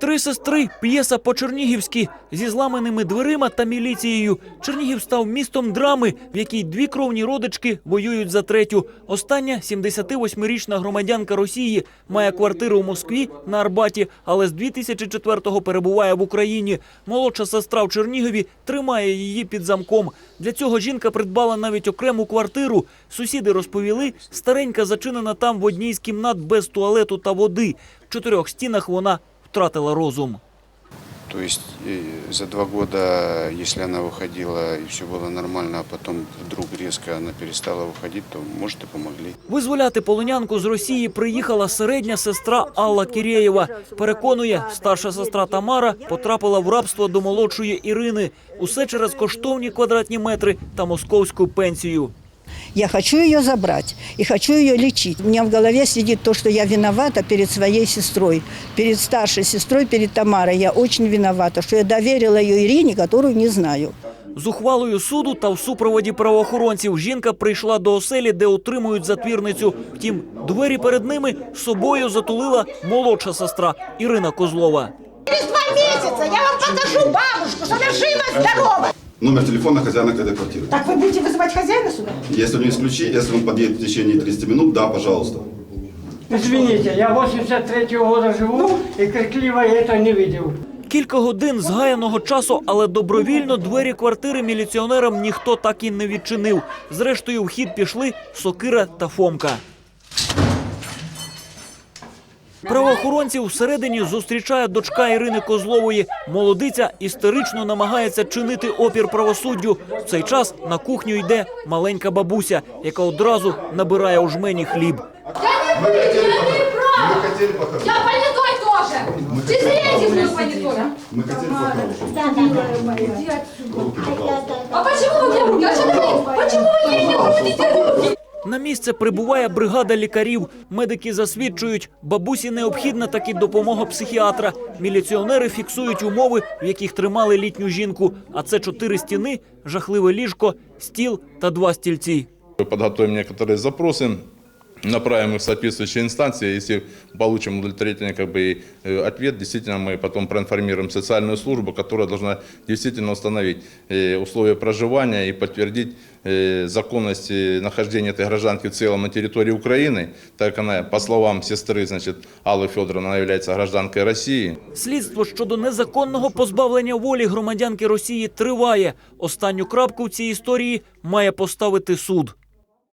Три сестри, п'єса по-чернігівськи зі зламаними дверима та міліцією. Чернігів став містом драми, в якій дві кровні родички воюють за третю. Остання 78-річна громадянка Росії має квартиру в Москві на Арбаті, але з 2004-го перебуває в Україні. Молодша сестра в Чернігові тримає її під замком. Для цього жінка придбала навіть окрему квартиру. Сусіди розповіли, старенька зачинена там в одній з кімнат без туалету та води. В чотирьох стінах вона втратила розум. То есть э, за два года, если она выходила и все было нормально, а потом вдруг резко она перестала выходить, то может и помогли. Визволяти полонянку з Росії приїхала середня сестра Алла Кірєєва. Переконує, старша сестра Тамара потрапила в рабство до молодшої Ірини. Усе через коштовні квадратні метри та московську пенсію. Я хочу ее забрать и хочу ее лечить. У меня в голове сидит то, что я виновата перед своей сестрой, перед старшей сестрой, перед Тамарой. Я очень виновата, что я доверила ее Ирине, которую не знаю. З ухвалою суду та в супроводі правоохоронців жінка прийшла до оселі, де утримують затвірницю. Втім, двері перед ними собою затулила молодша сестра Ірина Козлова. Через два месяца я вам покажу бабушку, что она жива-здорова Номер телефона хозяина этой квартиры. Так вы будете вызывать хозяина сюда? Если у него есть ключи, если он подъедет в течение 30 минут, да, пожалуйста. Извините, я 83-го года живу и крикливо я это не видел. Кілька годин згаяного часу, але добровільно двері квартири міліціонерам ніхто так і не відчинив. Зрештою, в хід пішли Сокира та Фомка. Правоохоронців всередині зустрічає дочка Ірини Козлової. Молодиця істерично намагається чинити опір правосуддю. В цей час на кухню йде маленька бабуся, яка одразу набирає у жмені хліб. Я не буду, я не имею права. Я понятой тоже. Ты зрите свою понятой. Мы хотели по-хорошему. А почему вы мне руки? А что ты мне? Почему вы ей не крутите руки? На місце прибуває бригада лікарів. Медики засвідчують, бабусі необхідна таки допомога психіатра. Міліціонери фіксують умови, в яких тримали літню жінку. А це чотири стіни, жахливе ліжко, стіл та два стільці. Підготуємо деякі запросы, направим их в соответствующие инстанции. Если получим удовлетворительный как бы, э, ответ, действительно мы потом проинформируем социальную службу, которая должна действительно установить э, условия проживания и подтвердить э, законность э, нахождения этой гражданки в целом на территории Украины, так как она, по словам сестры, значит, Аллы Федоровны, она является гражданкой России. Слідство щодо незаконного позбавлення волі громадянки Росії триває. Останню крапку в цій історії має поставити суд.